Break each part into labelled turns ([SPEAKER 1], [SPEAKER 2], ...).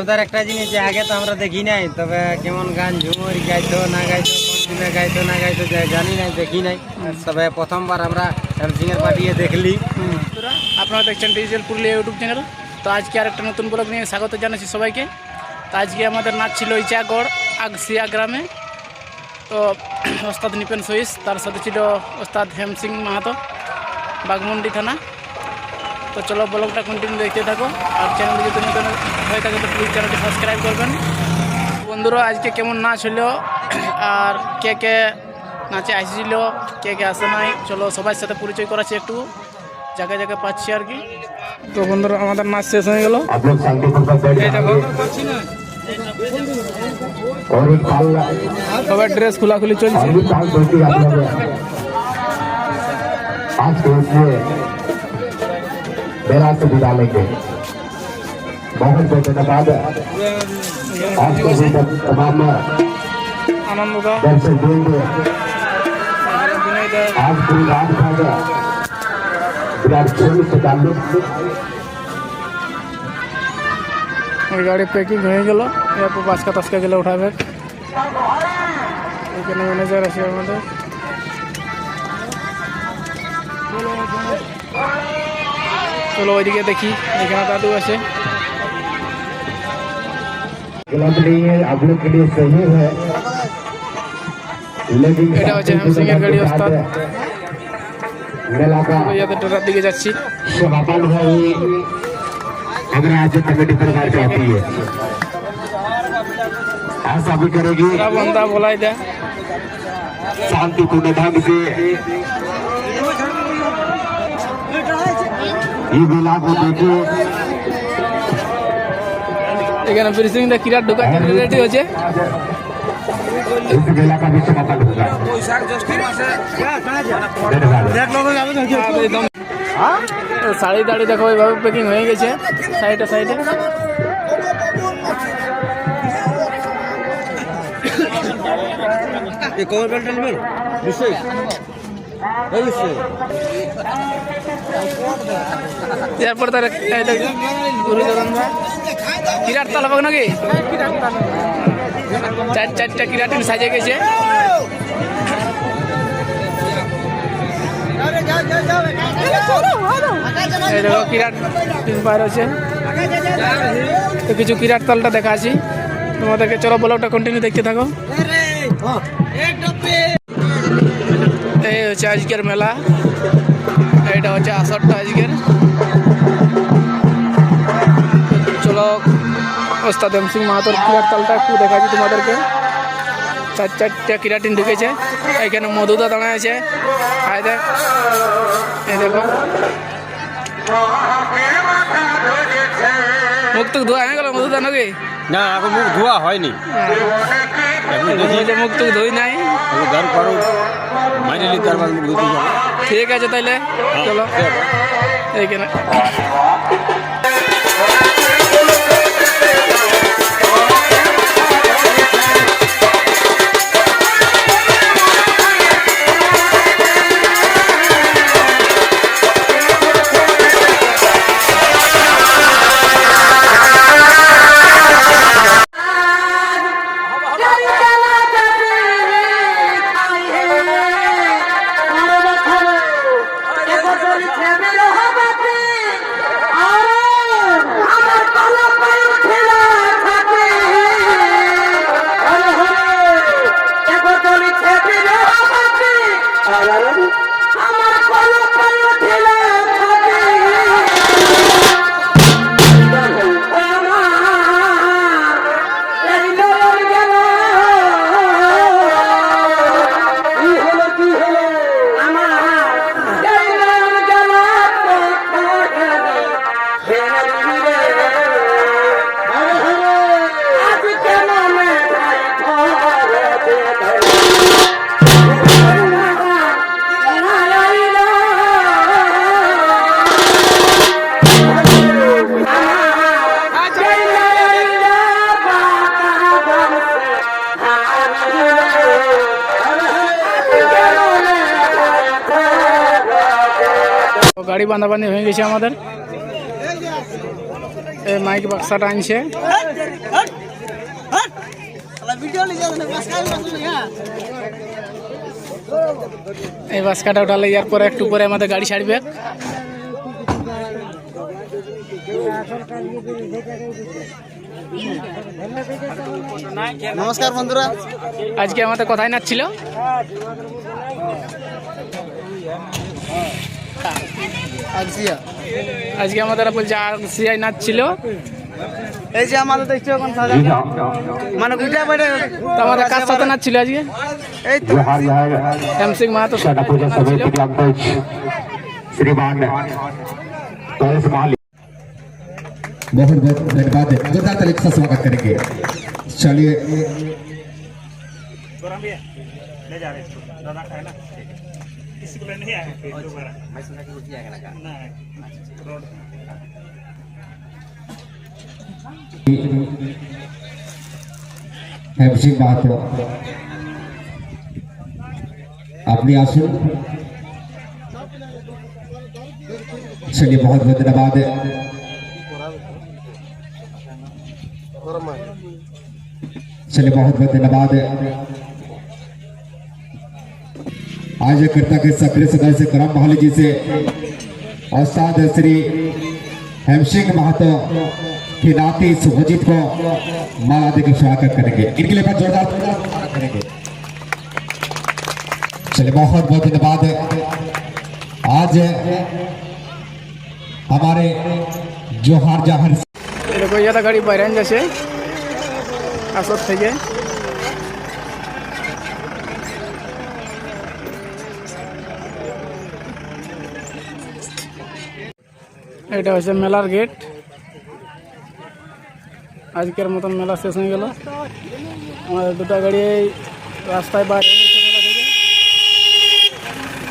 [SPEAKER 1] সর্বদার একটা জিনিস যে আগে তো আমরা দেখি নাই তবে কেমন গান ঝুমুর গাইতো না গাইতো কোন দিনে গাইতো না গাইতো যা- জানি নাই দেখি নাই। তবে প্রথমবার আমরা সিংয়ের পাঠিয়ে দেখলি।
[SPEAKER 2] আপনারা দেখছেন ডিজিটাল পুরুলিয়া ইউটিউব চ্যানেল। তো আজকে আরেকটা নতুন ব্লগ নিয়ে স্বাগত জানাচ্ছি সবাইকে। তো আজকে আমাদের নাচ ছিল ইচাগড় আগসিয়া গ্রামে। তো ওস্তাদ নিপেন সহিস তার সাথে ছিল ওস্তাদ হেম সিং মাহাতো বাগমুন্ডি থানা। তো চলো ব্লগটা কন্টিনিউ দেখতে থাকো। আর চ্যানেল যদি নতুন হয়ে থাকে তো প্লিজ চ্যানেলটি সাবস্ক্রাইব করবেন। বন্ধুরা আজকে কেমন নাচ হলো? আর কে কে নাচে আসছিল কে কে আসে নাই? চলো সবার সাথে পরিচয় করাছি একটু। জায়গায় জায়গায় পাচ্ছি আর কি। তো বন্ধুরা আমাদের নাচ শেষ হয়ে গেল। সবার ড্রেস খোলাখুলি চলছে।
[SPEAKER 3] मैदान से विदा लेंगे। बहुत बहुत धन्यवाद। आप सभी तमाम दर्शक देंगे। आज पूरी रात भर विराट कोहली से ताल्लुक
[SPEAKER 2] गाड़ी पैकिंग हो गल यहाँ पर बास्का तस्का गले उठाबे मैनेजर आस চলো ওইদিকে দেখি এখানে দাদু আছে
[SPEAKER 3] गलत नहीं है आप लोग के लिए सही है लेकिन
[SPEAKER 2] এটা হচ্ছে হ্যামসিংয়ের গাড়ি ওস্তাদ
[SPEAKER 3] मेला का
[SPEAKER 2] ইয়াদের টোটার দিকে যাচ্ছি
[SPEAKER 3] समापन है ये अगर आज कमेटी ঈদ উল আজহা দেখে।
[SPEAKER 2] এখানে প্রিসিংটা কিরাট ঢোকা রেডি হয়েছে। হ্যাঁ, শাড়ি দাড়ি দেখো এইভাবে প্যাকিং হয়ে গেছে সাইডে সাইডে
[SPEAKER 1] কভার বেল্ট নিশ্চয়ই।
[SPEAKER 2] এরপর তার কিরাট তাল হবে নাকি? চার চারটা কিরাটিন সাজে গেছে। কিরাট টিন বাইর হচ্ছে তো কিছু কিরাট তালটা দেখা আছি তোমাদেরকে চলো ব্লগটা কন্টিনিউ দেখতে থাকো। এই হচ্ছে আজকের মেলা। এটা হচ্ছে আসরটা আজকের। চলো ওস্তাদ এম সিং মাহাতোর কিরাট তালটা একটু দেখাচ্ছি তোমাদেরকে। চার চারটে কিরাটিন ঢুকেছে। এখানে মধুদা দাঁড়ায় আছে। আয় দেখ। এই দেখো। মুখ টুক ধোয়া হয়ে গেল মধুদা নাকি
[SPEAKER 1] না এখন মুখ ধোয়া হয়নি।
[SPEAKER 2] বলছে মুখ টুক ধুই নাই।
[SPEAKER 1] গান করো। মাইনেলি তারপর মুখ ধুতে
[SPEAKER 2] ঠিক আছে তাইলে চলো। এইখানে।
[SPEAKER 4] আমার
[SPEAKER 2] গাড়ি বাঁধাবান্ধি হয়ে গেছে আমাদের। এই মাইক বাক্সাটা আনছে এই বাস কাটা উঠালে ইয়ার পরে একটু পরে আমাদের গাড়ি ছাড়বে।
[SPEAKER 1] নমস্কার বন্ধুরা।
[SPEAKER 2] আজকে আমাদের কোথায় নাচ ছিল?
[SPEAKER 1] আগসিয়া
[SPEAKER 2] আজকে আমাদের বলছে আর সিআই নাচ ছিল
[SPEAKER 1] এই যে আমাদের দেখছো এখন সাজা
[SPEAKER 3] जी हाँ
[SPEAKER 1] মানে উঠে পড়ে
[SPEAKER 2] তো আমাদের কার সাথে নাচ ছিল আজকে
[SPEAKER 1] এই তো
[SPEAKER 3] जोहार यहाँ
[SPEAKER 2] শ্যামসিং মাহাতো
[SPEAKER 3] छठा पूजा समिति के अध्यक्ष श्रीमान कलेश माली बहुत बहुत धन्यवाद जोरदार तरीके से स्वागत करेंगे चलिए হেমসিং মাহাতো আপনি আসুন चलिए बहुत बहुत धन्यवाद चलिए बहुत बहुत धन्यवाद आज करता के सक्रिय सदस्य करम महल जी से और साथ श्री हेमसिंह महतो की नाती सुभजीत को माला देकर स्वागत करेंगे इनके लिए बहुत जोरदार स्वागत करेंगे चलिए बहुत बहुत धन्यवाद आज हमारे जोहार जाहर
[SPEAKER 2] এরকম ইয়াদা গাড়ি বাইরে যাচ্ছে আসর থেকে এটা হচ্ছে মেলার গেট। আজকের মতন মেলা শেষ হয়ে গেল। আমাদের দুটো গাড়ি এই রাস্তায় বাইরে এনেছে মেলা থেকে।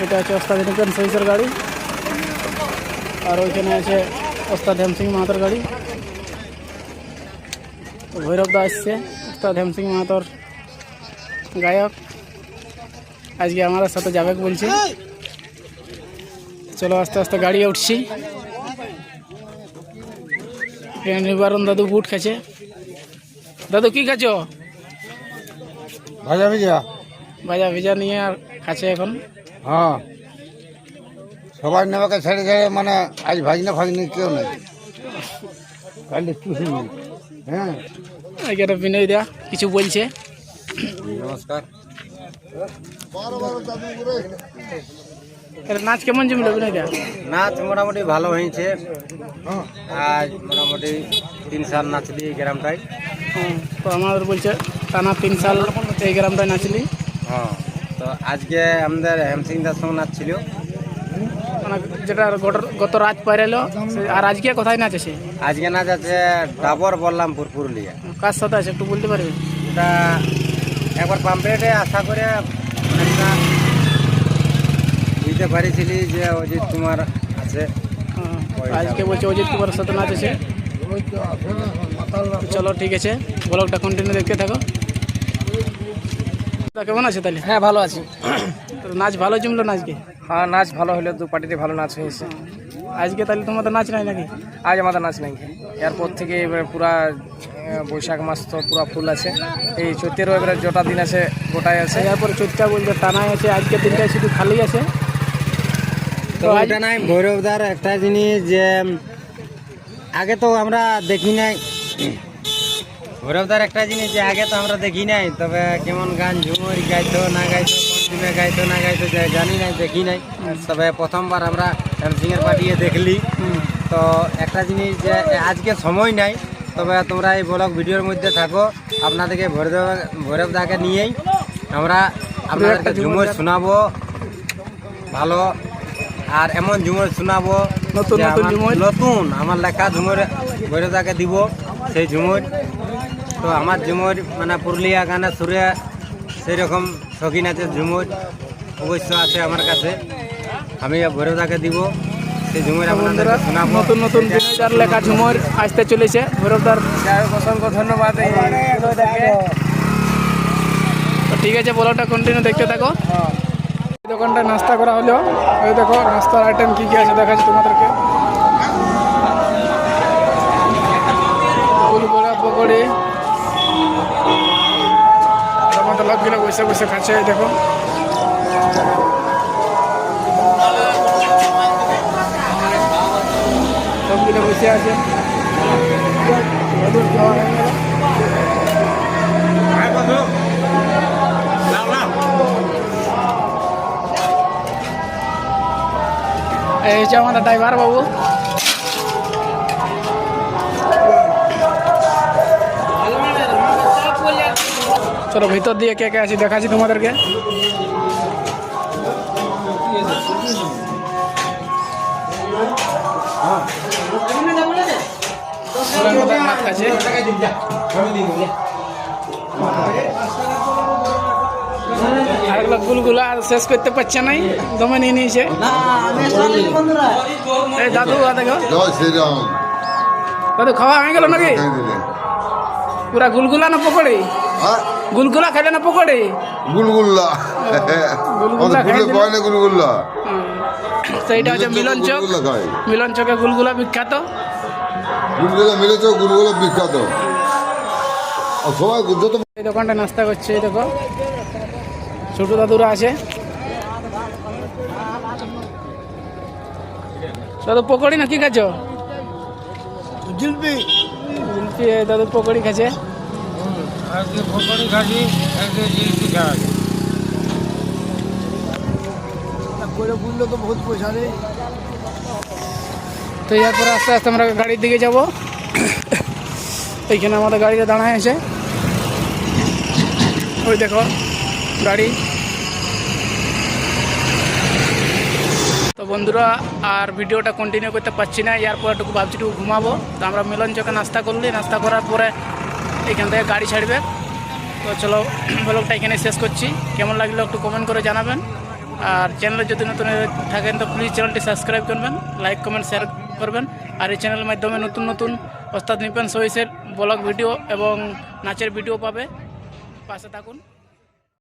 [SPEAKER 2] এটা হচ্ছে ওস্তাদ ইন্ডিপেন্স সাইজের গাড়ি। আর ওইখানে আছে ওস্তাদ হেমসিং মাহাতোর গাড়ি। তো ভৈরব দা আসছে, ওস্তাদ হেমসিং মাহাতোর গায়ক। আজকে আমাদের সাথে যাবে বলছে। চলো আস্তে আস্তে গাড়ি উঠছি। এখানে নিবারণ দাদু বুট খাচ্ছে। দাদু কি খাচ্ছ?
[SPEAKER 1] ভাজা ভিজা।
[SPEAKER 2] ভাজা ভিজা নিয়ে আর খাচ্ছে এখন।
[SPEAKER 1] হ্যাঁ। সবার নেবাকে ছেড়ে ছেড়ে মানে আজ ভাগনা ভাগনি কেউ নেই। কালি তুই হ্যাঁ।
[SPEAKER 2] এখানে বিনয় দা কিছু বলছে।
[SPEAKER 1] নমস্কার।
[SPEAKER 2] এটা নাচ কেমন জমলো দা
[SPEAKER 1] নাচ মোটামুটি ভালো হয়েছে। আজ মোটামুটি তিন সাল নাচলি এই গ্রামটায়।
[SPEAKER 2] তো আমাদের বলছে টানা তিন সাল এই গ্রামটায় নাচলি।
[SPEAKER 1] হ্যাঁ তো আজকে আমাদের হেমসিং দাস সঙ্গে নাচ ছিল
[SPEAKER 2] মানে যেটা গত- রাত পাইরালো আর আজকে কোথায় নাচ আছে?
[SPEAKER 1] আজকে নাচ আছে ডাবর বললামপুর পুরুলিয়া।
[SPEAKER 2] কার সাথে আছে একটু বলতে পারবে?
[SPEAKER 1] ওটা একবার পাম্পলেটে আশা করে বুঝতে পারিছিলি যে অজিত কুমার আছে।
[SPEAKER 2] আজকে বলছে অজিত কুমারের সাথে নাচ আছে। চলো ঠিক আছে। ব্লগটা কন্টিনিউ দেখতে থাকো। তা কেমন আছে তাহলে?
[SPEAKER 5] হ্যাঁ ভালো আছি।
[SPEAKER 2] নাচ ভালো জমলো না আজকে
[SPEAKER 5] হ্যাঁ নাচ ভালো হলো দু পার্টিতে ভালো নাচ হয়েছে।
[SPEAKER 2] আজকে তাহলে তোমাদের নাচ নাই নাকি?
[SPEAKER 5] আজ আমাদের নাচ নাই। এরপর থেকে এবার পুরা বৈশাখ মাস তো পুরো ফুল আছে। এই চৈতেরও এবারে জটা দিন আছে গোটাই আছে।
[SPEAKER 2] এরপরে চৈতটা বলতে টানাই আছে আজকে দিনটাই শুধু খালি আছে।
[SPEAKER 1] তো ওটা নাই ভৈরবদার একটা জিনিস যে আগে তো আমরা দেখি নাই। ভৈরবদার একটা জিনিস যে আগে তো আমরা দেখি নাই তবে কেমন গান ঝুমুর গাইতো না গাইতো কোন গাইতো না গাইতো জানি নাই দেখি নাই। তবে প্রথমবার আমরা সিংয়ের পাঠিয়ে দেখলি। তো একটা জিনিস যে আজকে সময় নাই তবে তোমরা এই ব্লগ ভিডিওর মধ্যে থাকো। আপনাদেরকে ভৈরব ভৈরবদাকে নিয়েই আমরা আপনাদেরকে ঝুমুর শোনাবো। ভালো আর এমন ঝুমুর শোনাবো
[SPEAKER 2] নতুন নতুন ঝুমুর।
[SPEAKER 1] নতুন আমার লেখা ঝুমুর ভৈরবদাকে দিব সেই ঝুমুর। তো আমার ঝুমুর মানে পুরুলিয়া গানে সুরে সেই রকম শৌখিন আছে ঝুমুর অবশ্য আছে আমার কাছে। আমি ভৈরবদাকে দিব সেই ঝুমুর আপনাদের শোনাবো।
[SPEAKER 2] নতুন নতুন বিনয়দার লেখা ঝুমর আসতে চলেছে। ভৈরবদার
[SPEAKER 5] অসংখ্য ধন্যবাদ
[SPEAKER 2] তো ঠিক আছে ব্লগটা কন্টিনিউ দেখতে থাকো। এই দোকানটা নাস্তা করা হলো। ওই দেখো, নাস্তার আইটেম কি কি আছে দেখাচ্ছি তোমাদেরকে। ফুল বড়া পকোড়ি লোকগুলো বসে বসে খাচ্ছে দেখো। লোকগুলো বসে আছে। এই হচ্ছে আমাদের ড্রাইভার বাবু চলো ভিতর দিয়ে কে কে আছি দেখাচ্ছি তোমাদেরকে মাছ আরেকগুলো গুলগুলা আর শেষ করতে পারছে নাই দমে নিয়ে নিয়েছে। এই দাদু দেখো। দাদু খাওয়া হয়ে গেল নাকি? পুরা গুলগুলা না পকোড়ি? গুলগুলা খাইলে না পকোড়ি?
[SPEAKER 6] গুলগুল্লা
[SPEAKER 2] গুলগুল্লা খাই
[SPEAKER 6] কয় না গুলগুল্লা
[SPEAKER 2] তো এইটা হচ্ছে মিলন চক। মিলন চকে গুলগুলা বিখ্যাত।
[SPEAKER 6] গুলগুলো মিলেছে গুলগুলো বিখ্যাত। আর সবাই যত
[SPEAKER 2] এই দোকানটা নাস্তা করছে এই দেখো। ছোট দাদুরা আছে। দাদু পকোড়ি না কি খাচ্ছ? জিলপি। জিলপি দাদু পকোড়ি খাচ্ছে।
[SPEAKER 1] পকোড়ি খাচ্ছি একদিন জিলিপি খাওয়াচ্ছি
[SPEAKER 2] তো এরপরে আস্তে আস্তে আমরা গাড়ির দিকে যাব। এইখানে আমাদের গাড়িটা দাঁড়ায় আছে। ওই দেখো গাড়ি। বন্ধুরা, আর ভিডিওটা কন্টিনিউ করতে পারছি না এরপর একটু ভাবছি একটু ঘুমাবো। তো আমরা মিলন চকে নাস্তা করলি, নাস্তা করার পরে এখান থেকে গাড়ি ছাড়বে। তো চলো ব্লগটা এখানে শেষ করছি। কেমন লাগল একটু কমেন্ট করে জানাবেন। আর চ্যানেলে যদি নতুন থাকেন, তো প্লিজ চ্যানেলটি সাবস্ক্রাইব করবেন লাইক কমেন্ট শেয়ার করবেন। আর এই চ্যানেলের মাধ্যমে নতুন নতুন ওস্তাদ নিপেন সহিসের ব্লগ ভিডিও এবং নাচের ভিডিও পাবে। পাশে থাকুন।